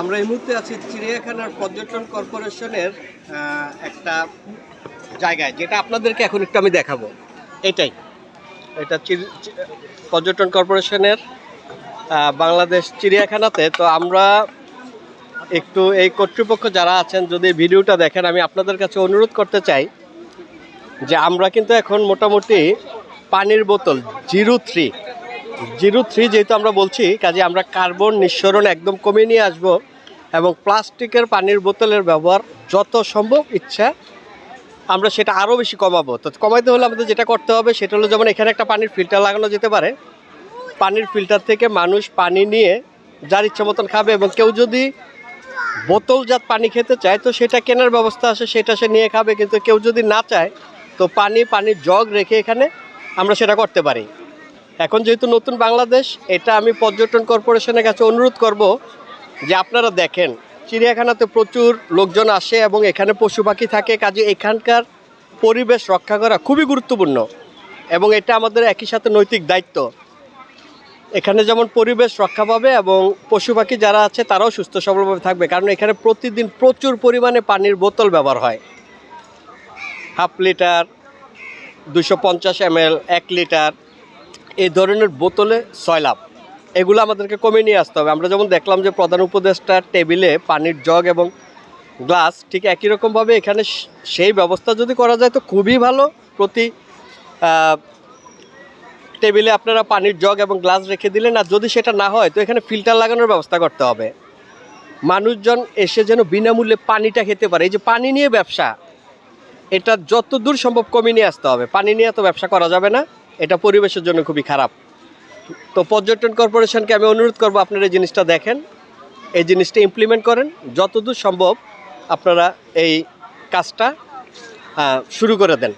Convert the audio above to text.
আমরা এই মুহূর্তে আছি চিড়িয়াখানার পর্যটন কর্পোরেশনের একটা জায়গায়, যেটা আপনাদেরকে এখন একটু আমি দেখাবো। এটাই। এটা পর্যটন কর্পোরেশনের বাংলাদেশ চিড়িয়াখানাতে। তো আমরা একটু এই কর্তৃপক্ষ যারা আছেন, যদি ভিডিওটা দেখেন, আমি আপনাদের কাছে অনুরোধ করতে চাই যে আমরা কিন্তু এখন মোটামুটি পানির বোতল, জিরো থ্রি জিরো থ্রি যেহেতু আমরা বলছি, কাজে আমরা কার্বন নিঃসরণ একদম কমিয়ে নিয়ে আসব এবং প্লাস্টিকের পানির বোতলের ব্যবহার যত সম্ভব ইচ্ছা আমরা সেটা আরও বেশি কমাবো। তো কমাইতে হলে আমাদের যেটা করতে হবে সেটা হলো যেমন এখানে একটা পানির ফিল্টার লাগানো যেতে পারে। পানির ফিল্টার থেকে মানুষ পানি নিয়ে যার ইচ্ছা মতন খাবে এবং কেউ যদি বোতলজাত পানি খেতে চায়, তো সেটা কেনার ব্যবস্থা আছে, সেটা সে নিয়ে খাবে। কিন্তু কেউ যদি না চায়, তো পানি, পানির জগ রেখে এখানে আমরা সেটা করতে পারি। এখন যেহেতু নতুন বাংলাদেশ, এটা আমি পর্যটন কর্পোরেশনের কাছে অনুরোধ করব যে আপনারা দেখেন, চিড়িয়াখানাতে প্রচুর লোকজন আসে এবং এখানে পশু পাখি থাকে, কাজে এখানকার পরিবেশ রক্ষা করা খুবই গুরুত্বপূর্ণ এবং এটা আমাদের একই সাথে নৈতিক দায়িত্ব। এখানে যেমন পরিবেশ রক্ষা পাবে এবং পশু পাখি যারা আছে তারাও সুস্থ সবলভাবে থাকবে, কারণ এখানে প্রতিদিন প্রচুর পরিমাণে পানির বোতল ব্যবহার হয়। হাফ লিটার, দুশো পঞ্চাশ এমএল, এক লিটার এই ধরনের বোতলে ছয় লাভ। এগুলো আমাদেরকে কমিয়ে নিয়ে আসতে হবে। আমরা যেমন দেখলাম যে প্রধান উপদেষ্টার টেবিলে পানির জগ এবং গ্লাস ঠিক একই রকমভাবে এখানে সেই ব্যবস্থা যদি করা যায় তো খুবই ভালো। প্রতি টেবিলে আপনারা পানির জগ এবং গ্লাস রেখে দিলেন আর যদি সেটা না হয় তো এখানে ফিল্টার লাগানোর ব্যবস্থা করতে হবে। মানুষজন এসে যেন বিনামূল্যে পানিটা খেতে পারে। এই যে পানি নিয়ে ব্যবসা, এটা যত দূর সম্ভব কমিয়ে নিয়ে আসতে হবে। পানি নিয়ে তো ব্যবসা করা যাবে না। এটা পরিবেশের জন্য খুবই খারাপ। তো পর্যটন কর্পোরেশনকে আমি অনুরোধ করব আপনারা এই জিনিসটা দেখেন, এই জিনিসটা ইমপ্লিমেন্ট করেন, যতদূর সম্ভব আপনারা এই কাজটা শুরু করে দেন।